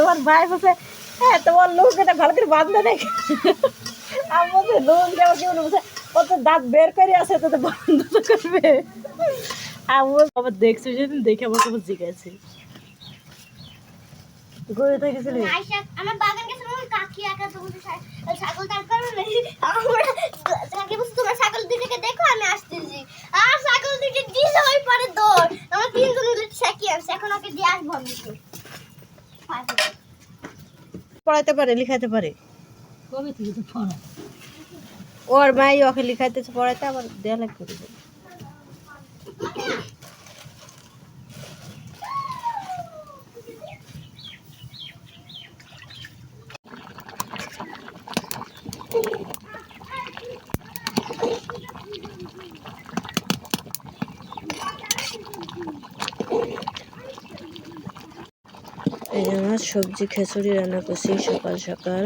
তোমার ভাই বসে হ্যাঁ তোমার লোক এটা ভালো করে বাঁধতে দেখে আমি কেমন বলছে, ও তো দাঁত বের করে আছে, তো বন্ধ তো করবে। দেখে আমার বাগান কাকি ছাগল দেখো, আমি আসতেছি। আর ছাগল দিল ওই পরে এখন ওকে দিয়ে আসব আমি। পড়াইতে পারে লিখাইতে পারে। কবে থেকে তো পড়া ওর মাই ওকে লিখাইতেছে পড়াইতে আবার দেয়া লাগবে। এই জন্য সবজি খিচুড়ি রান্না করছি সকাল সকাল।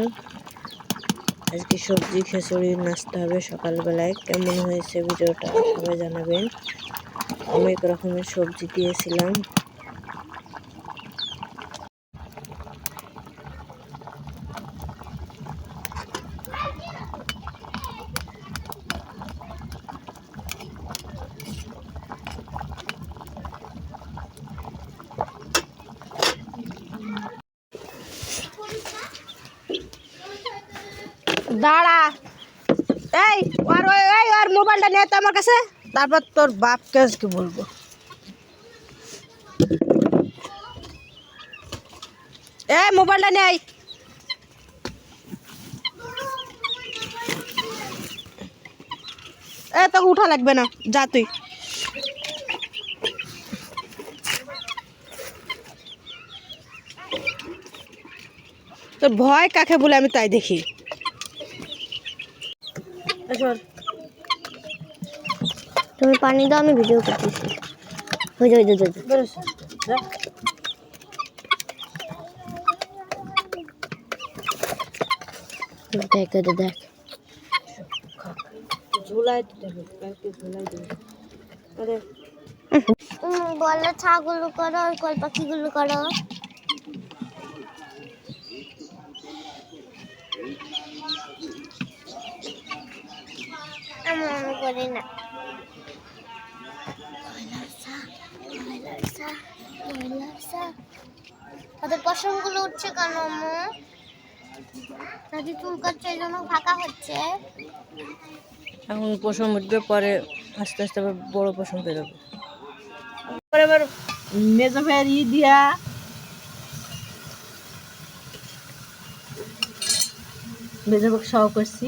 আজকে সবজি খিচুড়ি নাচতে হবে সকালবেলায়। কেমন হয়েছে ভিডিওটা সবাই জানাবেন। অনেক রকমের সবজি দিয়েছিলাম। দাঁড়া। এই আর ওই, এই আর মোবাইলটা নিয়ে তো আমার কাছে। তারপর তোর বাপকে আজকে বলব। এই মোবাইলটা নেই এ, তোকে উঠা লাগবে না, যা তুই। তোর ভয় কাকে বলে আমি তাই দেখি। তুমি পানি দাও আমি ভিডিও করতেছি। ওই যে ওই যে ওই যে। বেরোস। যা। দেখ। দেখ বলে ছাগল করো আর কল পাখিগুলো করো আমি আমি করি না তাদের পশমগুলো উঠছে কেন দাদি চুলকাচ্ছে এই জন্য ফাঁকা হচ্ছে? এখন পশম উঠবে, পরে আস্তে আস্তে বড় পশম বেরোবে। পরে আবার মেজো ভাইয়ের ই দিয়া। মেজো সহ করছি।